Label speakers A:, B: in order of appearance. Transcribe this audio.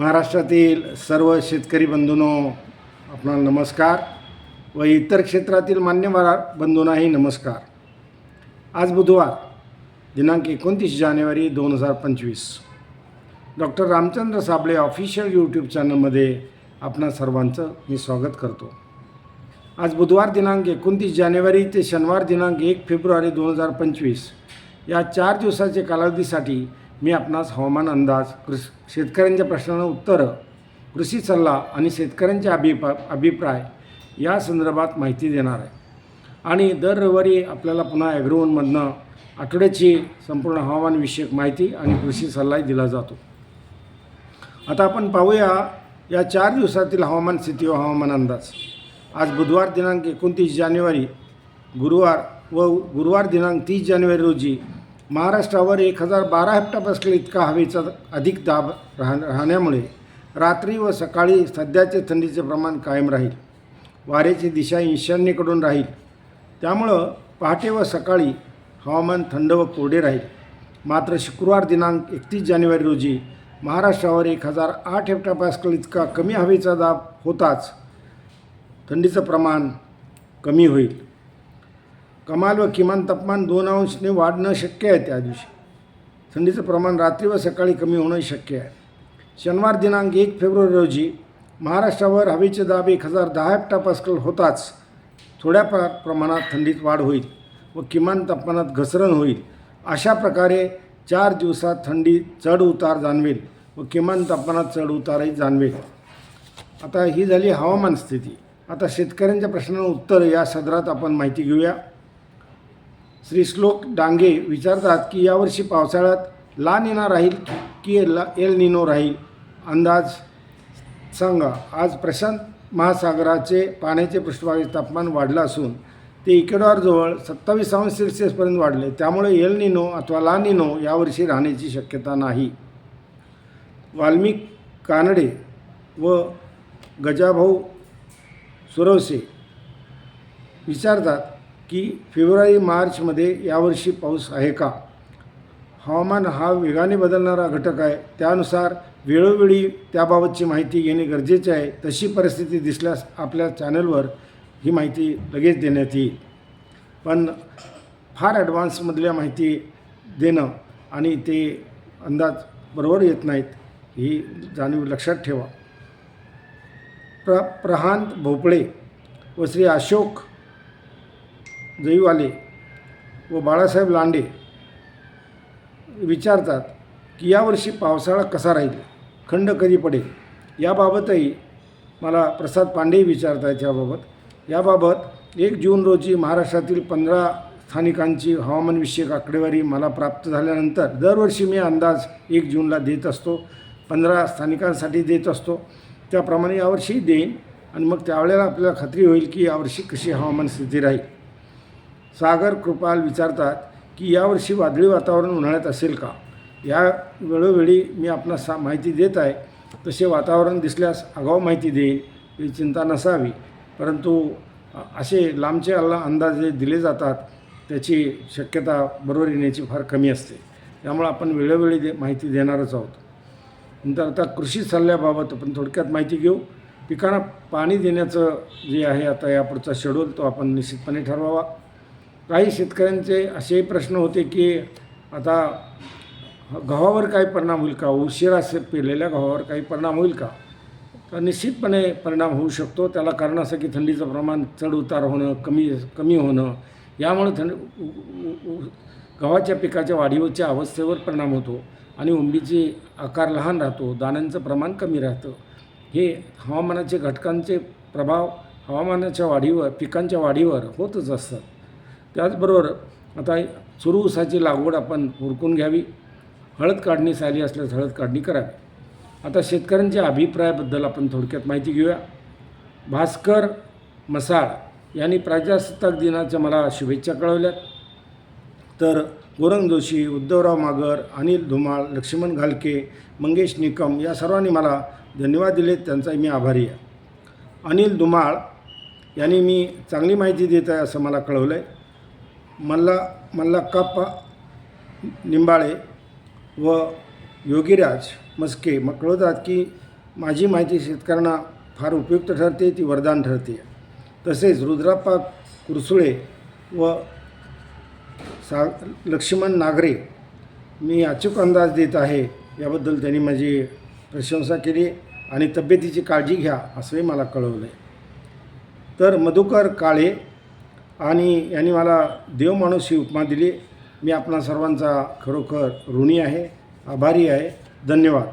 A: महाराष्ट्रातील सर्व शेतकरी बंधूंनो आपणाला नमस्कार व इतर क्षेत्रातील मान्यवर बंधूंनाही नमस्कार. आज बुधवार दिनांक एकोणतीस जानेवारी दोन हजार पंचवीस. Doctor Ramchandra Sable official YouTube चॅनलमध्ये आपणा सर्वांचं मी स्वागत करतो. आज बुधवार दिनांक एकोणतीस जानेवारी ते शनिवार दिनांक एक फेब्रुवारी दोन हजार पंचवीस या चार दिवसाच्या कालावधीसाठी मी आपणास हवामान अंदाज कृष शेतकऱ्यांच्या प्रश्नांना उत्तरं कृषी सल्ला आणि शेतकऱ्यांचे अभिप्रा अभिप्राय या संदर्भात माहिती देणार आहे. आणि दर रविवारी आपल्याला पुन्हा ॲग्रोवनमधनं आठवड्याची संपूर्ण हवामानविषयक माहिती आणि कृषी सल्लाही दिला जातो. आता आपण पाहूया या चार दिवसातील हवामान स्थिती व हवामान अंदाज. आज बुधवार दिनांक एकोणतीस जानेवारी गुरुवार व गुरुवार दिनांक तीस जानेवारी रोजी महाराष्ट्रावर एक हजार बारा हेक्टरपास्कल इतका हवेचा अधिक दाब राह राहण्यामुळे रात्री व सकाळी सध्याचे थंडीचे प्रमाण कायम राहील. वाऱ्याची दिशा ईशान्येकडून राहील. त्यामुळं पहाटे व सकाळी हवामान थंड व कोरडे राहील. मात्र शुक्रवार दिनांक एकतीस जानेवारी रोजी महाराष्ट्रावर एक हजार आठ हेक्टरपास्कल इतका कमी हवेचा दाब होताच थंडीचं प्रमाण कमी होईल. कमाल व किमान तापमान दोन अंशने वाढणं शक्य आहे त्या दिवशी. थंडीचं प्रमाण रात्री व सकाळी कमी होणं शक्य आहे. शनिवार दिनांक एक फेब्रुवारी रोजी महाराष्ट्रावर हवेचे दाब एक हजार दहा हेक्टापास्कल होताच. थोड्या प्र प्रमाणात थंडीत वाढ होईल व किमान तापमानात घसरण होईल. अशा प्रकारे चार दिवसात थंडी चढ उतार जाणवेल व किमान तापमानात चढ उतारही जाणवेल. आता ही झाली हवामान स्थिती. आता शेतकऱ्यांच्या प्रश्नांना उत्तर या सदरात आपण माहिती घेऊया. श्री श्लोक डांगे विचारतात की यावर्षी पावसाळ्यात ला निना राहील की एल एल निनो राहील? अंदाज सांगा. आज प्रशांत महासागराचे पाण्याचे पृष्ठभागाचे तापमान वाढलं असून ते इक्वेडॉरजवळ सत्तावीस अंश सेल्सिअसपर्यंत वाढले. त्यामुळे एल निनो अथवा ला निनो यावर्षी राहण्याची शक्यता नाही. वाल्मिक कानडे व गजाभाऊ सुरवसे विचारतात की फेब्रुवारी मार्चमध्ये यावर्षी पाऊस आहे का? हवामान हा वेगाने बदलणारा घटक आहे. त्यानुसार वेळोवेळी त्याबाबतची माहिती घेणे गरजेचे आहे. तशी परिस्थिती दिसल्यास आपल्या चॅनलवर ही माहिती लगेच देण्यात येईल. पण फार ॲडव्हान्समधल्या माहिती देणं आणि ते अंदाज बरोबर येत नाहीत ही जाणीव लक्षात ठेवा. प्र प्रहांत भोपळे व श्री अशोक जईवाले व बाळासाहेब लांडे विचारतात की यावर्षी पावसाळा कसा राहील? खंड कधी पडेल? याबाबतही मला प्रसाद पांडेही विचारत आहेत याबाबत. याबाबत एक जून रोजी महाराष्ट्रातील पंधरा स्थानिकांची हवामानविषयक आकडेवारी मला प्राप्त झाल्यानंतर दरवर्षी मी अंदाज एक जूनला देत असतो. पंधरा स्थानिकांसाठी देत असतो. त्याप्रमाणे यावर्षी देईन आणि मग त्यावेळेला आपल्याला खात्री होईल की यावर्षी कशी हवामान स्थिती राहील. सागर कृपाल विचारतात की यावर्षी वादळी वातावरण उन्हाळ्यात असेल का? या वेळोवेळी मी आपणास सा माहिती देत आहे. तसे वातावरण दिसल्यास आगाऊ माहिती देईल ही चिंता नसावी. परंतु असे लांबचे अल्ला अंदाजे दिले जातात त्याची शक्यता बरोबर येण्याची फार कमी असते. त्यामुळे आपण वेळोवेळी दे माहिती देणारच आहोत. नंतर आता कृषी सल्ल्याबाबत आपण थोडक्यात माहिती घेऊ. पिकांना पाणी देण्याचं जे आहे आता यापुढचा शेड्यूल तो आपण निश्चितपणे ठरवावा. काही शेतकऱ्यांचे असेही प्रश्न होते की आता गव्हावर काही परिणाम होईल का? उशिरा पेरलेल्या गव्हावर काही परिणाम होईल का? तर निश्चितपणे परिणाम होऊ शकतो. त्याला कारण असं की थंडीचं प्रमाण चढ उतार होणं कमी कमी होणं यामुळे थंड उ- गव्हाच्या पिकाच्या वाढीवरच्या अवस्थेवर परिणाम होतो आणि उंबीचे आकार लहान राहतो दाण्यांचं प्रमाण कमी राहतं. हे हवामानाचे घटकांचे प्रभाव हवामानाच्या वाढीवर पिकांच्या वाढीवर होतच असतात. त्याचबरोबर आता सुरू ऊसाची लागवड आपण उरकून घ्यावी हळद काढणी साली असल्यास हळद काढणी करावी. आता शेतकऱ्यांच्या अभिप्रायाबद्दल आपण थोडक्यात माहिती घेऊया. भास्कर मसाळ यांनी प्रजासत्ताक दिनाच्या मला शुभेच्छा कळवल्या तर गोरंग जोशी उद्धवराव मागर अनिल धुमाळ लक्ष्मण घालके मंगेश निकम या सर्वांनी मला धन्यवाद दिले त्यांचाही मी आभारी आहे. अनिल धुमाळ यांनी मी चांगली माहिती देत आहे असं मला कळवलं आहे मल्ला मल्लाक्काप्पा निंबाळे व योगीराज मस्के मग कळवतात की माझी माहिती शेतकऱ्यांना फार उपयुक्त ठरते ती वरदान ठरते. तसेच रुद्राप्पा कुरसुळे व सा लक्ष्मण नागरे मी अचूक अंदाज देत आहे याबद्दल त्यांनी माझी प्रशंसा केली आणि तब्येतीची काळजी घ्या असंही मला कळवलं आहे तर मधुकर काळे आणि यांनी मला देवमाणूस ही उपमा दिली. मी आपणा सर्वांचा खरोखर ऋणी आहे. आभारी आहे. धन्यवाद.